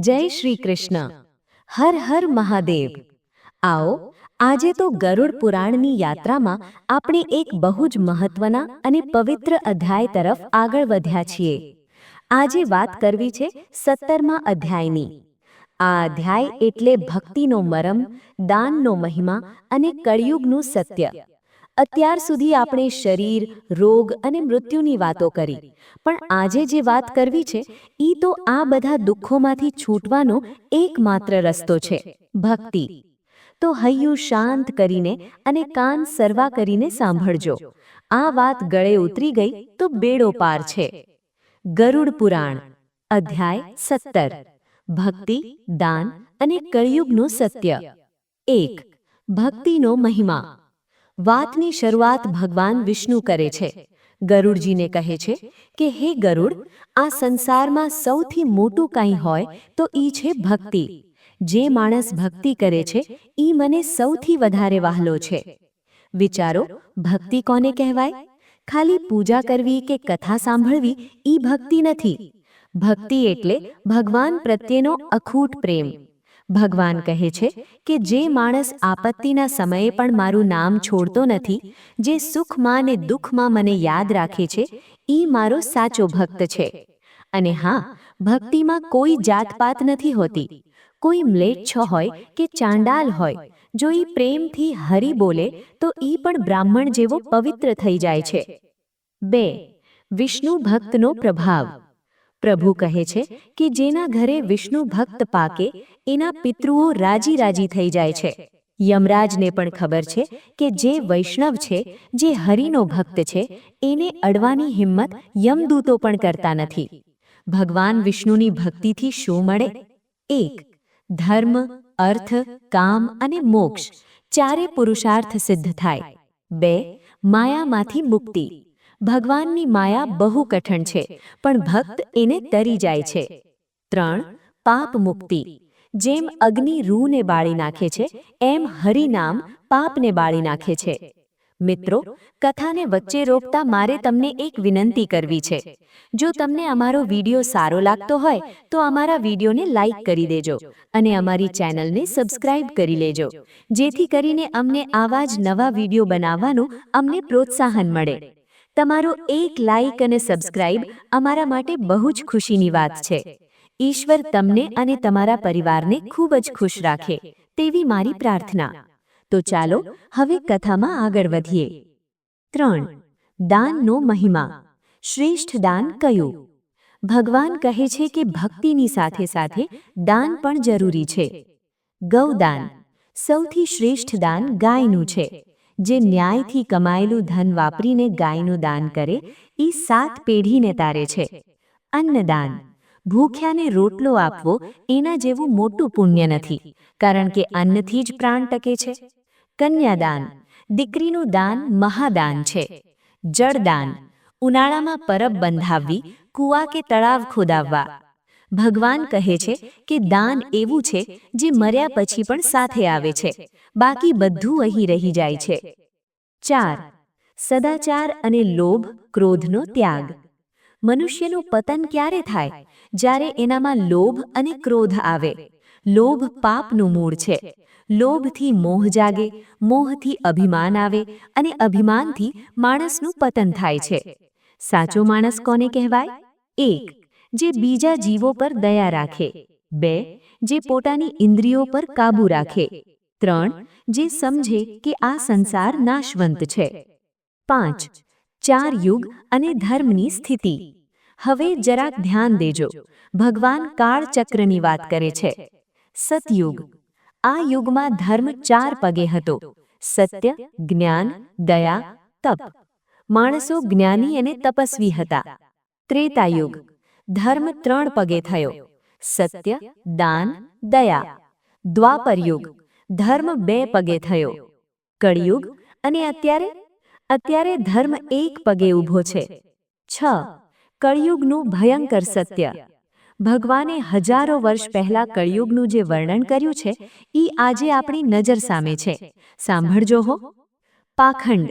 જય શ્રી કૃષ્ણ. હર હર મહાદેવ. આવો, આજે તો ગરુડ પુરાણની યાત્રામાં આપણે એક બહુ જ મહત્વના અને પવિત્ર અધ્યાય તરફ આગળ વધ્યા છીએ. આજે વાત કરવી છે સત્તરમા અધ્યાયની. આ અધ્યાય એટલે ભક્તિનો મરમ, દાનનો મહિમા અને કળિયુગનું સત્ય. અત્યાર સુધી આપણે શરીર, રોગ અને મૃત્યુની વાતો કરી. પણ આજે જે વાત કરવી છે એ તો આ બધા દુઃખોમાંથી છૂટવાનો એકમાત્ર રસ્તો છે, ભક્તિ. તો હૈયું શાંત કરીને અને કાન સરવા કરીને સાંભળજો. આ વાત ગળે ઉતરી ગઈ તો બેડો પાર છે. ગરુડ પુરાણ, અધ્યાય સત્તર. ભક્તિ, દાન અને કળિયુગનું સત્ય. એક, ભક્તિનો મહિમા. વાતની શરૂઆત ભગવાન વિષ્ણુ કરે છે. ગરુડજીને કહે છે કે, હે ગરુડ, આ સંસારમાં સૌથી મોટું કંઈ હોય તો ઈ છે ભક્તિ. જે માણસ ભક્તિ કરે છે, ઈ મને સૌથી વધારે વહાલો છે. વિચારો, ભક્તિ કોને કહેવાય? ખાલી પૂજા કરવી કે કથા સાંભળવી, ઈ ભક્તિ નથી. ભક્તિ એટલે ભગવાન પ્રત્યેનો અખૂટ પ્રેમ. ભગવાન કહે છે કે જે માણસ આપત્તિના સમયે પણ મારું નામ છોડતો નથી, જે સુખમાં ને દુઃખમાં મને યાદ રાખે છે એ મારો સાચો ભક્ત છે. અને હા, ભક્તિમાં કોઈ જાતપાત નથી હોતી. કોઈ મ્લેચ્છ હોય કે ચાંડાલ હોય, જો એ પ્રેમથી હરી બોલે, તો એ પણ બ્રાહ્મણ જેવો પવિત્ર થઈ જાય છે. બે, વિષ્ણુ ભક્તનો પ્રભાવ. પ્રભુ કહે છે કે જેના ઘરે વિષ્ણુ ભક્ત પાકે, એના પિતૃઓ રાજી રાજી થઈ જાય છે. યમરાજને પણ ખબર છે કે જે વૈષ્ણવ છે, જે હરિનો ભક્ત છે, એને અડવાની હિંમત યમદૂતો પણ કરતા નથી. ભગવાન વિષ્ણુની ભક્તિથી શું મળે? એક, ધર્મ, અર્થ, કામ અને મોક્ષ, ચારે પુરુષાર્થ સિદ્ધ થાય. બે, માયામાંથી મુક્તિ. ભગવાનની માયા બહુ કઠણ છે, પણ ભક્ત એને તરી જાય છે. ત્રણ, પાપ મુક્તિ. જેમ અગ્નિ રૂને બાળી નાખે છે, એમ હરિનામ પાપને બાળી નાખે છે. મિત્રો, કથાને વચ્ચે રોકતા મારે તમને એક વિનંતી કરવી છે. જો તમને અમારો વીડિયો સારો લાગતો હોય, તો અમારા વિડીયોને લાઇક કરી દેજો અને અમારી ચેનલને સબસ્ક્રાઇબ કરી લેજો, જેથી કરીને અમને આવા જ નવા વીડિયો બનાવવાનું અમને પ્રોત્સાહન મળે. તમારો એક લાઇક અને સબસ્ક્રાઇબ અમારા માટે બહુ જ ખુશીની વાત છે. ઈશ્વર તમને અને તમારા પરિવારને ખૂબ જ ખુશ રાખે તેવી મારી પ્રાર્થના. તો ચાલો હવે કથામાં આગળ વધીએ. ત્રણ, દાનનો મહિમા. શ્રેષ્ઠ દાન કયું? ભગવાન કહે છે કે ભક્તિની સાથે સાથે દાન પણ જરૂરી છે. ગૌદાન. સૌથી શ્રેષ્ઠ દાન ગાયનું છે. જે ન્યાયથી કમાયેલું ધન વાપરીને ગાયનું દાન કરે એ સાત પેઢીને તારે છે. અન્નદાન. ભૂખ્યાને રોટલો આપવો એના જેવું મોટું પુણ્ય નથી, કારણ કે અન્નથી જ પ્રાણ ટકે છે. કન્યાદાન. દીકરીનું દાન મહાદાન છે. જળદાન. ઉનાળામાં પરબ બંધાવવી, કૂવા કે તળાવ ખોદાવવા. ભગવાન કહે છે કે દાન એવું છે જે મર્યા પછી પણ સાથે આવે છે. બાકી બધું અહીં રહી જાય છે. ચાર. સદાચાર અને લોભ ક્રોધનો ત્યાગ. મનુષ્યનું પતન ક્યારે થાય? જ્યારે એનામાં લોભ અને ક્રોધ આવે. લોભ પાપનું મૂળ છે. લોભથી મોહ જાગે મોહથી અભિમાન આવે અને અભિમાનથી માણસનું પતન થાય છે. સાચો માણસ કોને કહેવાય? એક. જે બીજા જીવો પર દયા રાખે. બે, જે પોતાની ઇન્દ્રિયો પર કાબૂ રાખે. ત્રણ, જે સમજે કે આ સંસાર નાશવંત છે. પાંચ, ચાર યુગ અને ધર્મની સ્થિતિ. હવે જરાક ધ્યાન દેજો. ભગવાન કાળચક્રની વાત કરે છે. સતયુગ. આ યુગમાં ધર્મ ચાર પગે હતો. સત્ય, જ્ઞાન, દયા, તપ. માણસો જ્ઞાની અને તપસ્વી હતા. ત્રેતાયુગ. ધર્મ ત્રણ પગે થયો. સત્ય, દાન, દયા. દ્વાપર યુગ ધર્મ બે પગે થયો. કળિયુગ અને અત્યારે? અત્યારે ધર્મ એક પગે ઊભો છે. છ. કળિયુગનું ભયંકર સત્ય. ભગવાને હજારો વર્ષ પહેલા કળિયુગનું જે વર્ણન કર્યું છે, ઈ આજે આપણી નજર સામે છે. સાંભળજો હો. પાખંડ.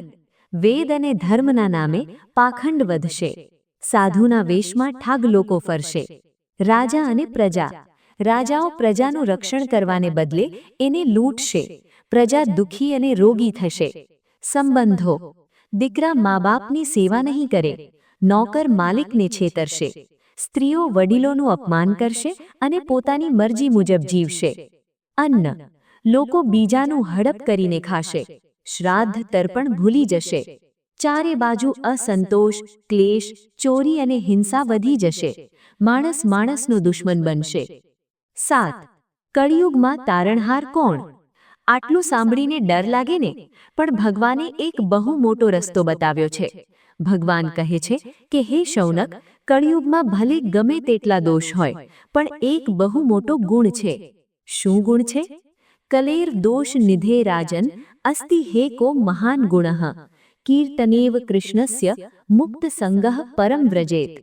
વેદ અને ધર્મના નામે પાખંડ વધશે. સાધુના વેશમાં ઠાગ લોકો ફરશે. રાજા અને પ્રજા. રાજાઓ પ્રજાનું રક્ષણ કરવાને બદલે એને લૂંટશે. પ્રજા દુઃખી અને રોગી થશે. સંબંધો. દીકરા મા બાપની સેવા નહીં કરે. નોકર માલિકને છેતરશે. સ્ત્રીઓ વડીલોનું અપમાન કરશે અને પોતાની મરજી મુજબ જીવશે. અન્ન. લોકો બીજાનું હડપ કરીને ખાશે. શ્રાદ્ધ તર્પણ ભૂલી જશે. ચારે બાજુ અસંતોષ, ક્લેશ, ચોરી અને હિંસા વધી જશે. માણસ માણસનો દુશ્મન બનશે. સાત, કળિયુગમાં તારણહાર કોણ? આટલું સાંભળીને ડર લાગે ને? પણ ભગવાને એક બહુ મોટો રસ્તો બતાવ્યો છે. ભગવાન કહે છે કે, હે શૌનક, કળિયુગમાં ભલે ગમે તેટલા દોષ હોય, પણ એક બહુ મોટો ગુણ છે. શું ગુણ છે? કલેર દોષ નિધે રાજન અસ્તિ હે કો મહાન ગુણઃ. કીર્તનેવ કૃષ્ણસ્ય મુક્ત સંગહ પરમ વ્રજેત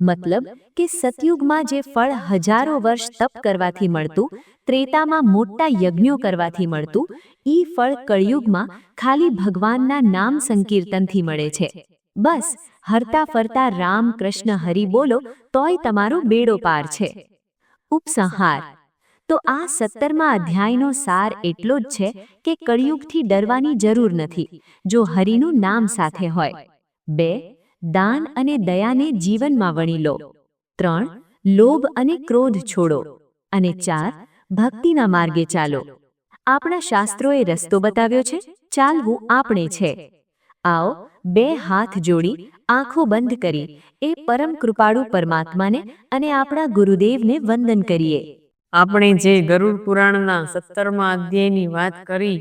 મતલબ કે સતયુગમાં જે ફળ હજારો વર્ષ તપ કરવાથી મળતું ત્રેતામાં મોટા યજ્ઞો કરવાથી મળતું ઈ ફળ કળિયુગમાં ખાલી ભગવાનના નામ સંકીર્તનથી મળે છે બસ હરતા ફરતા રામ કૃષ્ણ હરિ બોલો તોય તમારો બેડો પાર છે ઉપસંહાર તો આ સત્તરમા અધ્યાયનો સાર એટલો જ છે કે કળિયુગથી ડરવાની જરૂર નથી, જો હરિનું નામ સાથે હોય. બે, દાન અને દયાને જીવનમાં વણી લો. ત્રણ, લોભ અને ક્રોધ છોડો. અને ચાર, ભક્તિના માર્ગે ચાલો. આપણા શાસ્ત્રોએ રસ્તો બતાવ્યો છે, ચાલવું આપણે છે. આવો, બે હાથ જોડી, આંખો બંધ કરી, એ પરમ કૃપાળુ પરમાત્માને અને આપણા ગુરુદેવને વંદન કરીએ. આપણે જે ગરુડ પુરાણના સત્તરમા અધ્યાયની વાત કરી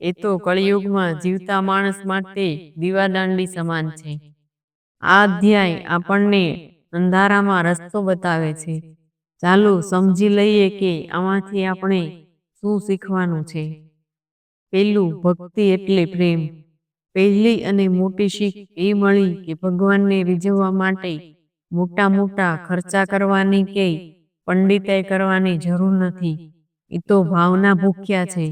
એ તો કળિયુગમાં જીવતા માણસ માટે દીવાદાંડી સમાન છે. આ અધ્યાય આપણને અંધારામાં રસ્તો બતાવે છે. ચાલો સમજી લઈએ કે આમાંથી આપણે શું શીખવાનું છે. પેલું ભક્તિ એટલે પ્રેમ. પહેલી અને મોટી શીખ એ મળી કે ભગવાનને રીઝવવા માટે મોટા મોટા ખર્ચા કરવાની કે પંડિતાઈ કરવાની જરૂર નથી. એ તો ભાવના ભૂખ્યા છે.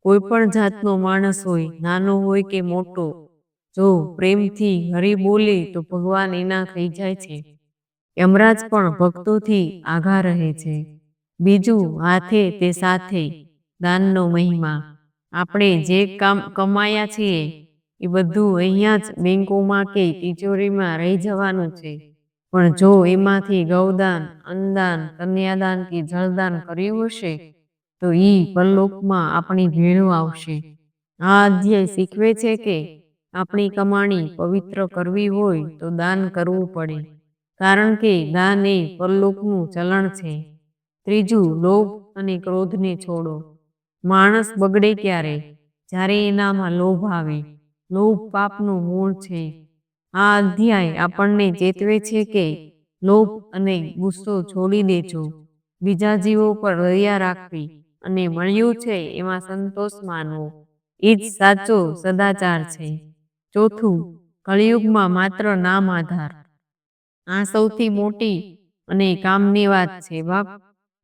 કોઈ પણ જાતનો માણસ હોય, નાનો હોય કે મોટો, જો પ્રેમથી હરી બોલે તો ભગવાન એના થઈ જાય છે. યમરાજ પણ ભક્તોથી આઘા રહે છે. બીજું હાથે તે સાથે દાનનો મહિમા. આપણે જે કામ કમાયા છીએ એ બધું અહીંયા જ બેંકોમાં કે તિજોરીમાં રહી જવાનું છે. પણ જો એમાંથી ગૌદાન અન્નદાન કન્યાદાન કે જળદાન કર્યું હશે તો ઈ પરલોકમાં આપણી ભેળું આવશે. આ અધ્યાય શીખવે છે કે આપણી કમાણી પવિત્ર કરવી હોય તો દાન કરવું પડે. કારણ કે દાન એ પરલોકનું ચલણ છે. ત્રીજું લોભ અને ક્રોધને છોડો. માણસ બગડે ક્યારે? જ્યારે એનામાં લોભ આવે. લોભ પાપનું મૂળ છે. આ અધ્યાય આપણને ચેતવે છે કે લોભ અને ગુસ્સો છોડી દેજો. બીજા જીવો પર દયા રાખવી અને મળ્યું છે એમાં સંતોષ માનવો. એ જ સાચો સદાચાર છે. ચોથું કળિયુગમાં માત્ર નામ આધાર. આ સૌથી મોટી અને કામની વાત છે બાપ.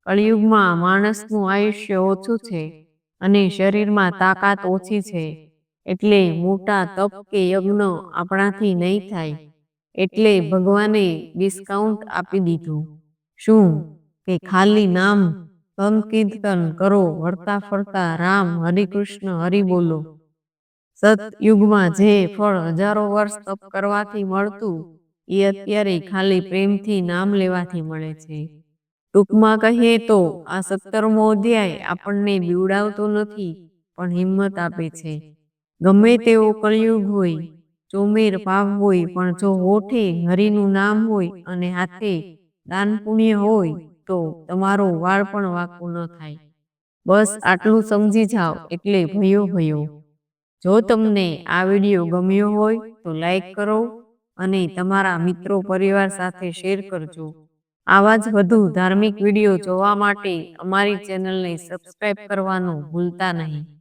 કળિયુગમાં માણસનું આયુષ્ય ઓછું છે અને શરીરમાં તાકાત ઓછી છે. એટલે મોટા તપ કે યજ્ઞ આપણાથી નહીં થાય. એટલે ભગવાને ડિસ્કાઉન્ટ આપી દીધું. શું? કે ખાલી નામ સંકીર્તન કરો વળતા ફરતા રામ હરિકૃષ્ણ હરિ બોલો. સતયુગમાં જે ફળ હજારો વર્ષ તપ કરવાથી મળતું એ અત્યારે ખાલી પ્રેમથી નામ લેવાથી મળે છે. ટૂંકમાં કહીએ તો આ સત્તરમો અધ્યાય આપણને બીવડાવતો નથી પણ હિંમત આપે છે. ગમે તેવો કળિયુગ હોય, ચોમેર પાપ હોય, પણ જો હોઠે હરિનું નામ હોય અને હાથે દાન પુણ્ય હોય, તો તમારો વાળ પણ વાંકો ન થાય. બસ આટલું સમજી જાઓ એટલે ભયો ભયો. જો તમને આ વીડિયો ગમ્યો હોય, તો લાઈક કરો અને તમારા મિત્રો પરિવાર સાથે શેર કરજો. આવા જ વધુ ધાર્મિક વીડિયો જોવા માટે અમારી ચેનલને સબસ્ક્રાઇબ કરવાનું ભૂલતા નહીં.